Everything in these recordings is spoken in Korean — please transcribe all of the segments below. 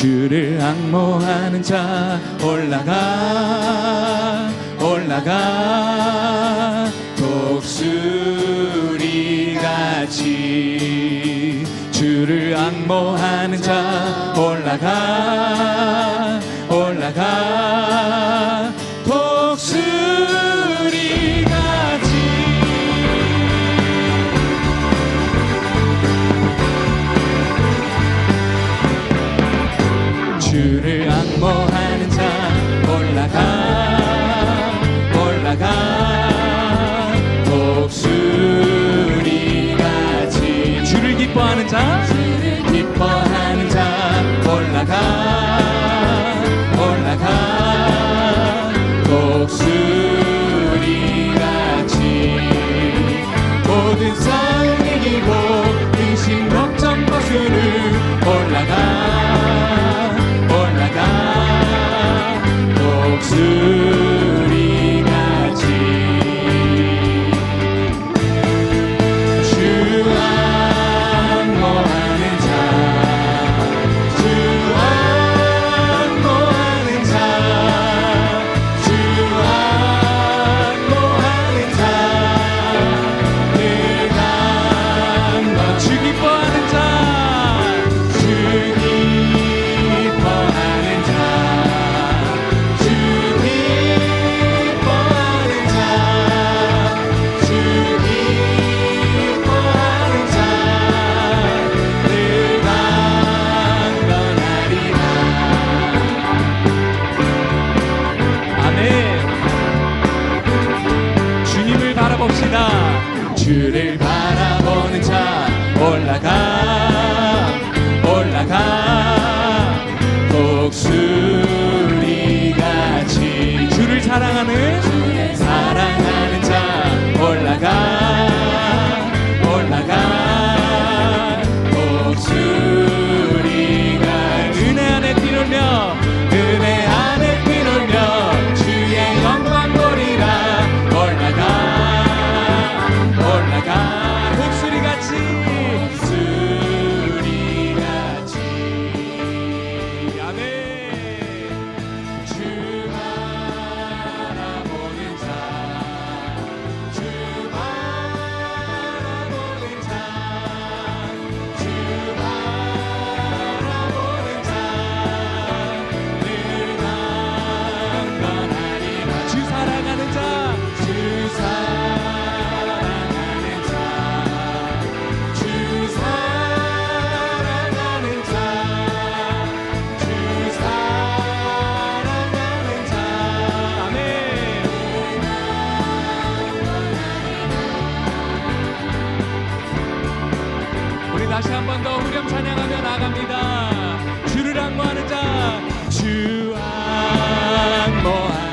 주를 악모하는 자 올라가 올라가. 독수리 같이 주를 악모하는 자 올라가. 주를 악모하는 자 올라가 올라가. 독수리 같이 주를 기뻐하는 자 주를 기뻐하는 자 올라가. soon. Judy. 다시 한 번 더 우렴 찬양하며 나갑니다. 주를 안모하는 자주 안모하는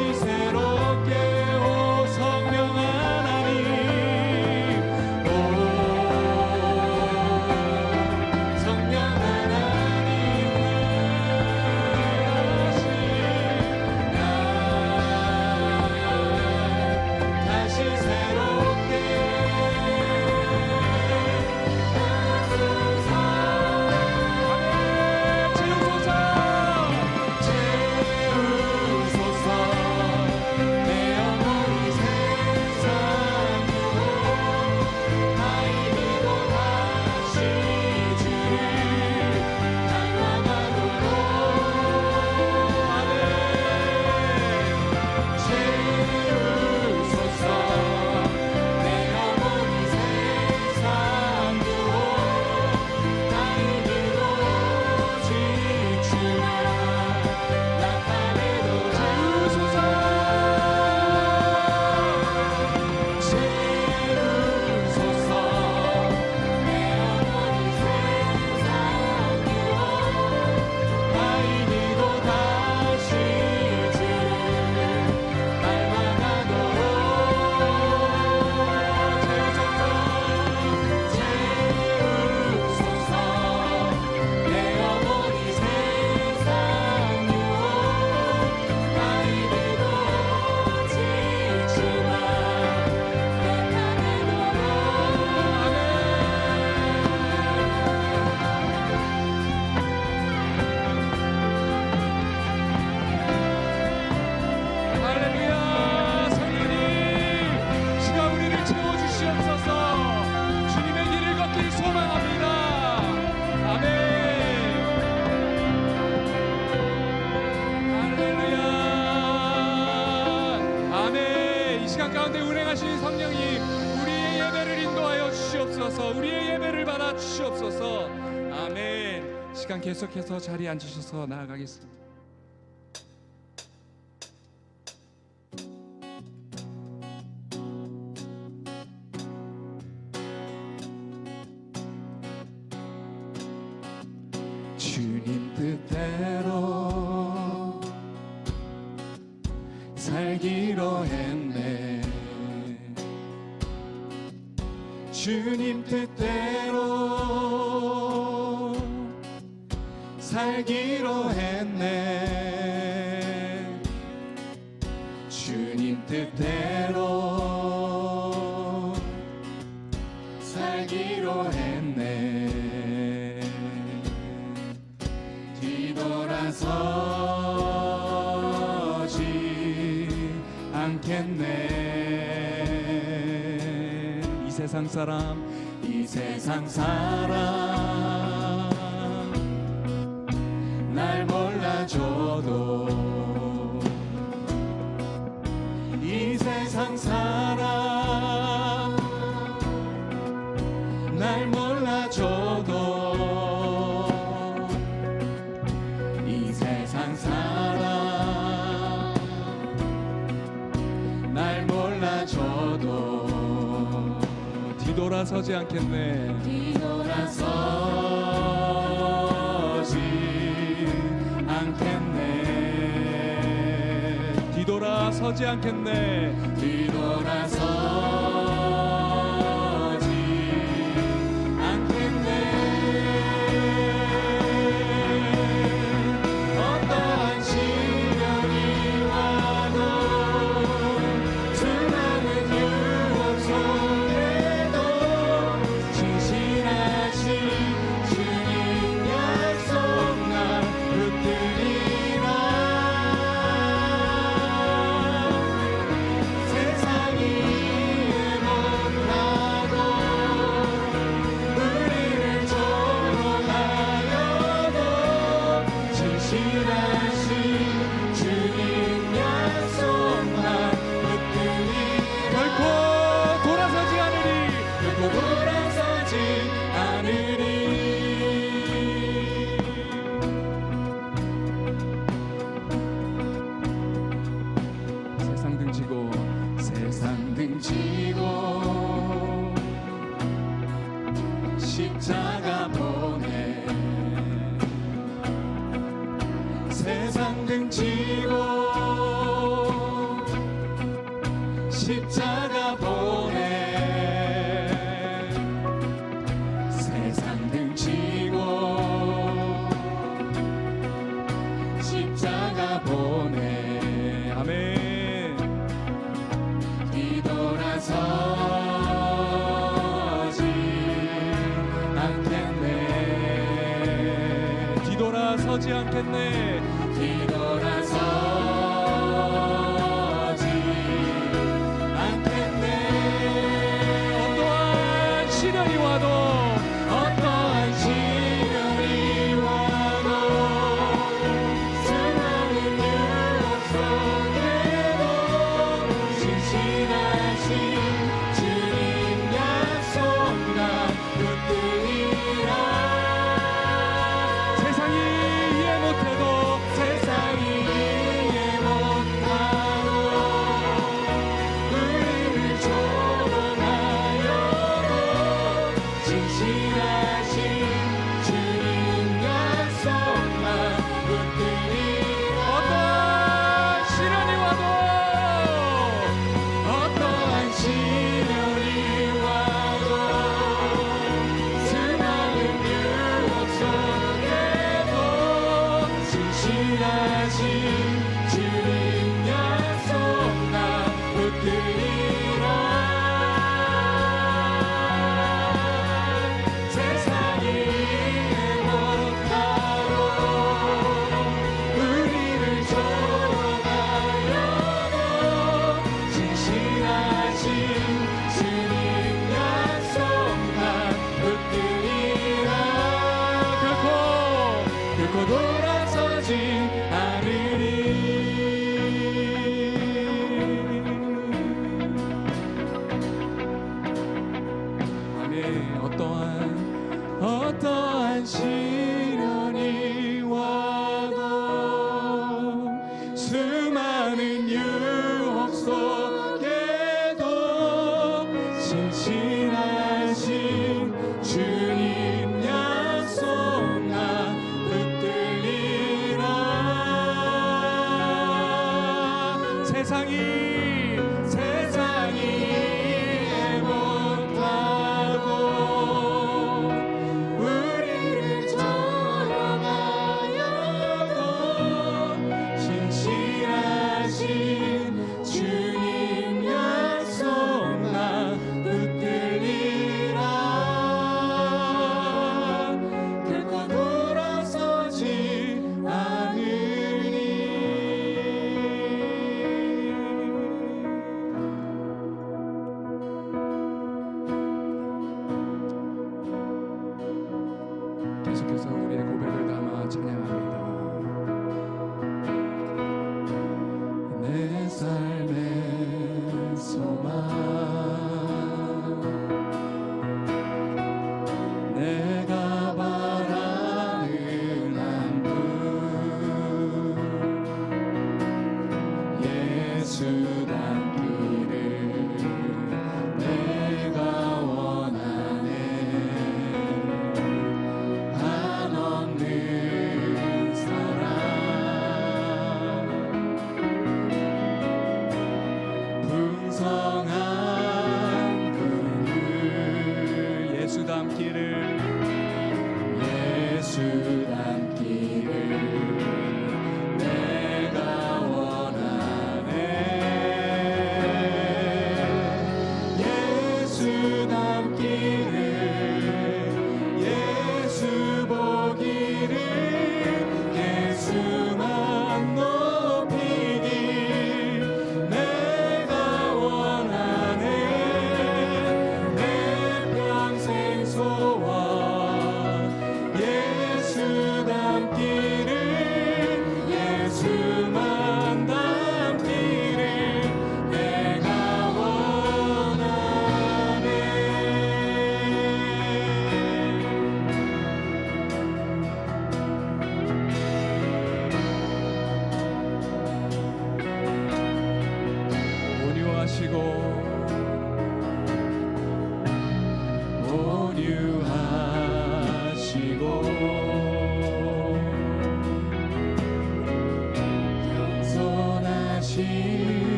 다시 성령이 우리의 예배를 인도하여 주시옵소서 우리의 예배를 받아 주시옵소서. 아멘. 시간 계속해서 자리에 앉으셔서 나아가겠습니다. 주님 뜻대로 살기로 해. 사람 이 세상 사람. 날 몰라줘도 뒤돌아서지 않겠네. 뒤돌아서지 않겠네. 뒤돌아서지 않겠네. 뒤돌아 起。到安。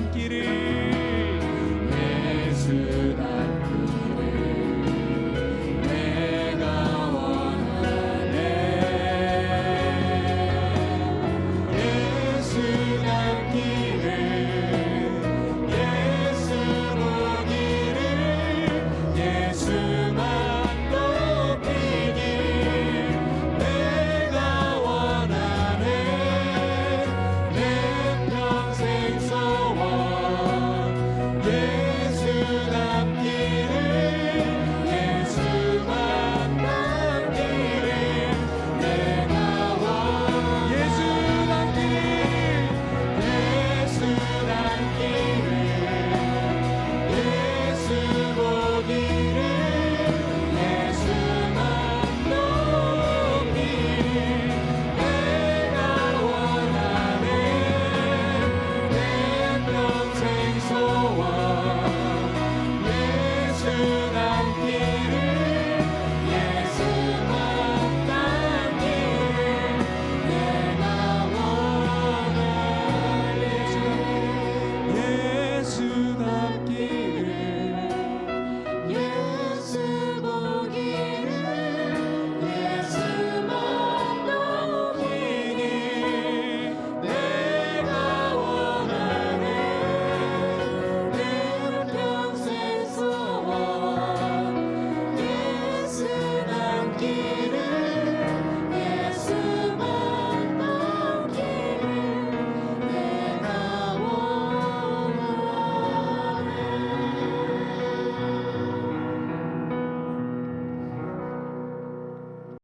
닮기를. 예수 닮기를